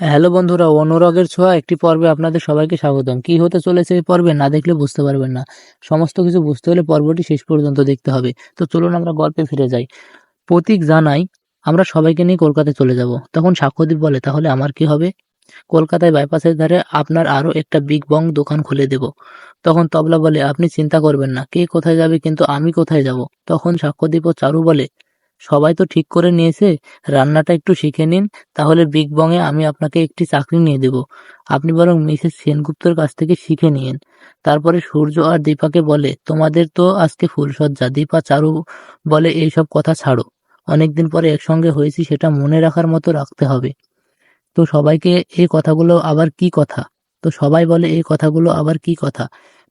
Hello বন্ধুরা, অনুরাগের ছোঁয়া একটি পর্বে আপনাদের সবাইকে স্বাগতম। কি হতে চলেছে এই পর্বে না দেখলে বুঝতে পারবেন না। সমস্ত কিছু বুঝতে হলে পর্বটি শেষ পর্যন্ত দেখতে হবে। তো চলুন আমরা গল্পে ফিরে যাই। প্রতীক জানাই, আমরা সবাইকে নিয়ে কলকাতায় চলে যাব। তখন সাক্ষ্যদীপ বলে, তাহলে আমার কি হবে? কলকাতায় বাইপাসের ধারে আপনার আরও একটা বিগ বং দোকান খুলে দেব। তখন তবলা বলে, আপনি চিন্তা করবেন না, কে কোথায় যাবে, কিন্তু আমি কোথায় যাব? তখন সাক্ষ্যদীপ ও চারু বলে সবাই তো ঠিক করে নিয়েছে, রান্নাটা একটু শিখে নিন, তাহলে বিগ বং এ আমি আপনাকে একটি চাকরি নিয়ে দেব। আপনি বরং মিসেস সেনগুপ্তর কাছ থেকে শিখে নিন তারপরে সূর্য আর দীপাকে বলে, তোমাদের তো আজকে ফুলসজ্জা দীপা চারু বলে এইসব কথা ছাড়ো। অনেকদিন পরে একসঙ্গে হয়েছি, সেটা মনে রাখার মতো রাখতে হবে। তো সবাইকে এই কথাগুলো আবার কি কথা? তো সবাই বলে, এই কথাগুলো আবার কি কথা?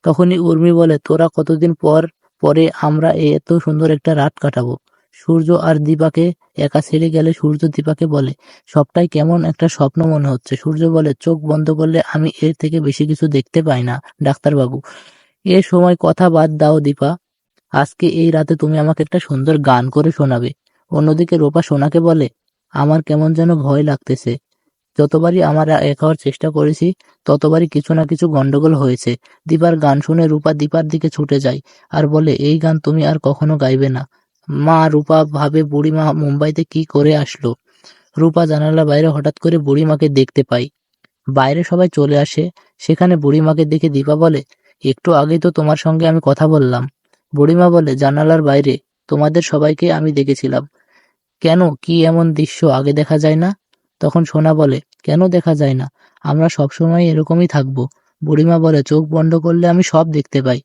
তখনই উর্মি বলে, তোরা কতদিন পর পরে আমরা এত সুন্দর একটা রাত কাটাবো? সূর্য আর দীপাকে, একা ছেড়ে গেলে সূর্য দীপাকে বলে। সবটাই কেমন একটা স্বপ্ন মনে হচ্ছে। সূর্য বলে, চোখ বন্ধ করলে আমি এর থেকে বেশি কিছু দেখতে পাই না, ডাক্তারবাবু। এ সময় কথা বাদ দাও দীপা। আজকে এই রাতে তুমি আমাকে একটা সুন্দর গান করে শোনাবে। অন্যদিকে রূপা সোনাকে বলে, আমার কেমন যেন ভয় লাগতেছে। যতবারই আমার এক হওয়ার চেষ্টা করেছি, ততবারই কিছু না কিছু গন্ডগোল হয়েছে। দীপার গান শুনে রূপা দীপার দিকে ছুটে যায় আর বলে, এই গান তুমি আর কখনো গাইবে না। মা রূপা ভাবে বুড়িমা মুম্বাইতে কি করে আসলো? রূপা জানালা বাইরে হঠাৎ করে বুড়িমাকে দেখতে পাই। বাইরে সবাই চলে আসে। সেখানে বুড়িমাকে দেখে দীপা বলে, একটু আগেই তো তোমার সঙ্গে আমি কথা বললাম। বুড়িমা বলে, জানালার বাইরে, তোমাদের সবাইকে আমি দেখেছিলাম। কেন? কি এমন দৃশ্য আগে দেখা যায় না? তখন সোনা বলে, কেন দেখা যায় না? আমরা সবসময় এরকমই থাকব। বুড়িমা বলে, চোখ বন্ধ করলে আমি সব দেখতে পাই।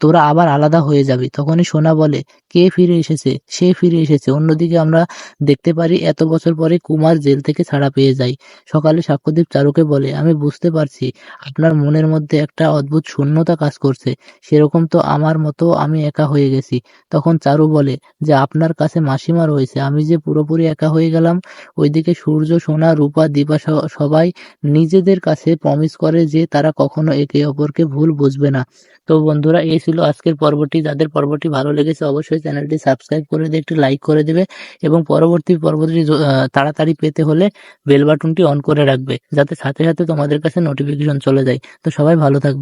তোরা আবার আলাদা হয়ে যাবি। তখনই সোনা বলে, কে ফিরে এসেছে? সে ফিরে এসেছে। অন্যদিকে আমরা দেখতে পারি, এত বছর পরে কুমার জেল থেকে ছাড়া পেয়ে যায়। সকালে সাক্ষ্যদীপ চারুকে বলে, আমি বুঝতে পারছি, আপনার মনের মধ্যে একটা অদ্ভুত শূন্যতা কাজ করছে। সেরকম তো আমার মতো আমি একা হয়ে গেছি। তখন চারু বলে, যে আপনার কাছে মাসিমা রয়েছে, আমি যে পুরোপুরি একা হয়ে গেলাম, ওইদিকে সূর্য, সোনা, রূপা, দীপা সবাই নিজেদের কাছে প্রমিস করে যে তারা কখনো একে অপরকে ভুল বুঝবে না। তো বন্ধুরা এই ছিল আজকের পর্বটি। যাদের পর্বটি ভালো লেগেছে অবশ্যই চ্যানেলটি সাবস্ক্রাইব করে দিয়ে, একটি লাইক করে দেবে এবং পরবর্তী পর্বটি তাড়াতাড়ি পেতে হলে বেল বাটনটি অন করে রাখবে, যাতে সাথে সাথে তোমাদের কাছে নোটিফিকেশন চলে যায়। তো সবাই ভালো থাকবে।